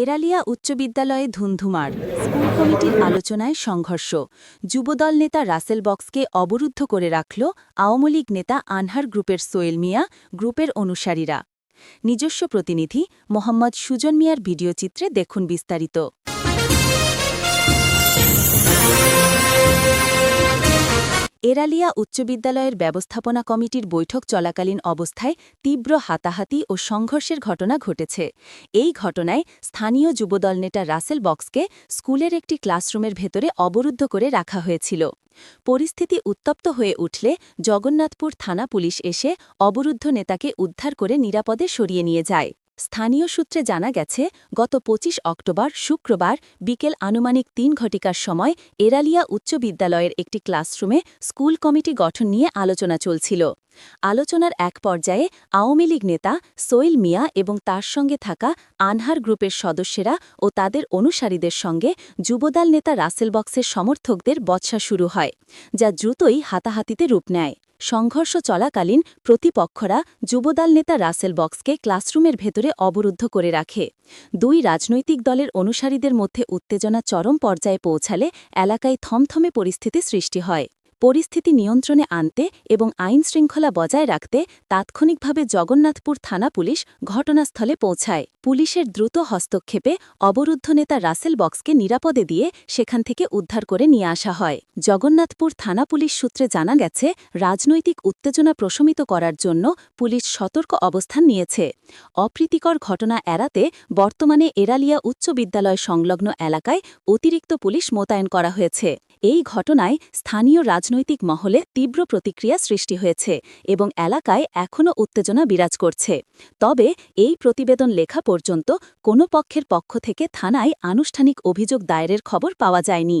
এরালিয়া উচ্চ বিদ্যালয়ে ধুন্ধুমার স্কুল কমিটির আলোচনায় সংঘর্ষ। যুবদল নেতা রাসেল বক্সকে অবরুদ্ধ করে রাখল আওয়ামী লীগ নেতা আনহার গ্রুপের সোয়েল মিয়া, গ্রুপের অনুসারীরা। নিজস্ব প্রতিনিধি মোহাম্মদ সুজন মিয়ার ভিডিও চিত্রে দেখুন বিস্তারিত। এরালিয়া উচ্চ বিদ্যালয়ের ব্যবস্থাপনা কমিটির বৈঠক চলাকালীন অবস্থায় তীব্র হাতাহাতি ও সংঘর্ষের ঘটনা ঘটেছে। এই ঘটনায় স্থানীয় যুবদল নেতা রাসেল বক্সকে স্কুলের একটি ক্লাসরুমের ভেতরে অবরুদ্ধ করে রাখা হয়েছিল। পরিস্থিতি উত্তপ্ত হয়ে উঠলে জগন্নাথপুর থানা পুলিশ এসে অবরুদ্ধ নেতাকে উদ্ধার করে নিরাপদে সরিয়ে নিয়ে যায়। স্থানীয় সূত্রে জানা গেছে, গত ২৫ অক্টোবর শুক্রবার বিকেল আনুমানিক তিন ঘটিকার সময় এরালিয়া উচ্চ বিদ্যালয়ের একটি ক্লাসরুমে স্কুল কমিটি গঠন নিয়ে আলোচনা চলছিল। আলোচনার এক পর্যায়ে আওয়ামী লীগ নেতা সোয়েল মিয়া এবং তার সঙ্গে থাকা আনহার গ্রুপের সদস্যেরা ও তাদের অনুসারীদের সঙ্গে যুবদল নেতা রাসেল বক্সের সমর্থকদের বৎসা শুরু হয়, যা দ্রুতই হাতাহাতিতে রূপ নেয়। সংঘর্ষ চলাকালীন প্রতিপক্ষরা যুবদল নেতা রাসেল বক্সকে ক্লাসরুমের ভেতরে অবরুদ্ধ করে রাখে। দুই রাজনৈতিক দলের অনুসারীদের মধ্যে উত্তেজনা চরম পর্যায়ে পৌঁছালে এলাকায় থমথমে পরিস্থিতি সৃষ্টি হয়। পরিস্থিতি নিয়ন্ত্রণে আনতে এবং আইন শৃঙ্খলা বজায় রাখতে তাৎক্ষণিকভাবে জগন্নাথপুর থানা পুলিশ ঘটনাস্থলে পৌঁছায়। পুলিশের দ্রুত হস্তক্ষেপে অবরুদ্ধ নেতা রাসেল বক্সকে নিরাপদে দিয়ে সেখান থেকে উদ্ধার করে নিয়ে আসা হয়। জগন্নাথপুর থানা পুলিশ সূত্রে জানা গেছে, রাজনৈতিক উত্তেজনা প্রশমিত করার জন্য পুলিশ সতর্ক অবস্থান নিয়েছে। অপ্রীতিকর ঘটনা এড়াতে বর্তমানে এরালিয়া উচ্চ বিদ্যালয় সংলগ্ন এলাকায় অতিরিক্ত পুলিশ মোতায়েন করা হয়েছে। এই ঘটনায় স্থানীয় রাজনৈতিক মহলে তীব্র প্রতিক্রিয়া সৃষ্টি হয়েছে এবং এলাকায় এখনও উত্তেজনা বিরাজ করছে। তবে এই প্রতিবেদন লেখা পর্যন্ত কোনো পক্ষের পক্ষ থেকে থানায় আনুষ্ঠানিক অভিযোগ দায়েরের খবর পাওয়া যায়নি।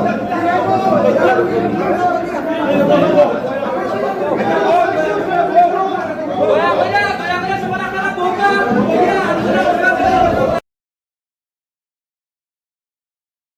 Oh, my God.